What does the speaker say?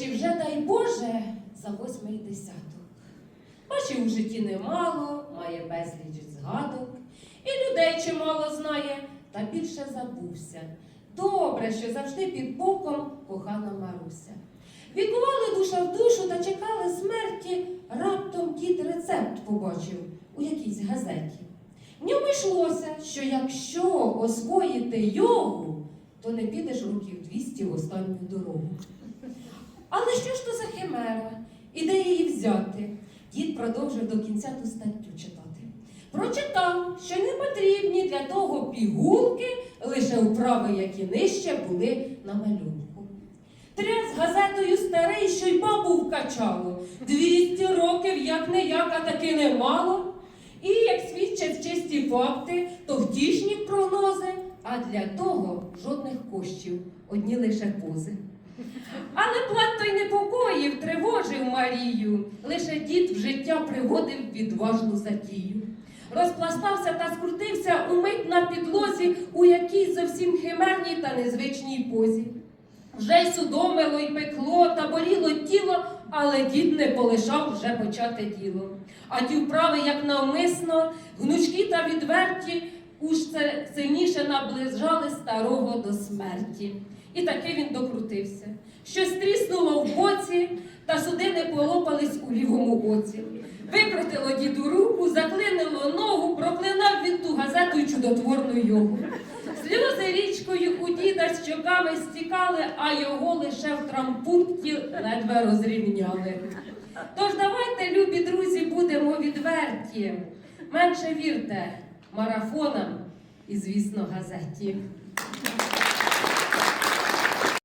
Тиші вже, дай Боже, за восьмий десяток. Бачив у житті немало, має безліч згадок, і людей чимало знає, та більше забувся. Добре, що завжди під боком кохана Маруся. Вікували душа в душу та чекали смерті, раптом дід рецепт побачив у якійсь газеті. В ньому йшлося, що якщо освоїти йогу, то не підеш років 200 в останню дорогу. Але що ж то за химера? І де її взяти? Дід продовжив до кінця ту статтю читати. Прочитав, що не потрібні для того пігулки, лише вправи, які нижче були на малюнку. Тряс газетою старий, що й бабу вкачало. Двісті років як не як, а таки немало. І як свідчать чисті факти, то втішні прогнози, а для того жодних коштів, одні лише пози. Але план той непокоїв, тривожив Марію. Лише дід в життя приводив відважну затію. Розпластався та скрутився умить на підлозі у якійсь зовсім химерній та незвичній позі. Вже й судомило, й пекло та боліло тіло, але дід не полишав вже почати діло. А ті вправи, як навмисно, гнучкі та відверті, уж це сильніше наближали старого до смерті. І таки він докрутився. Тріснуло в боці, та судини полопались у лівому оці. Викрутило діду руку, заклинило ногу, проклинав він ту газету й чудотворну йогу. Сльози річкою у діда щоками стікали, а його лише в трампункті ледве розрівняли. Тож давайте, любі друзі, будемо відверті. Менше вірте марафонам і, звісно, газеті.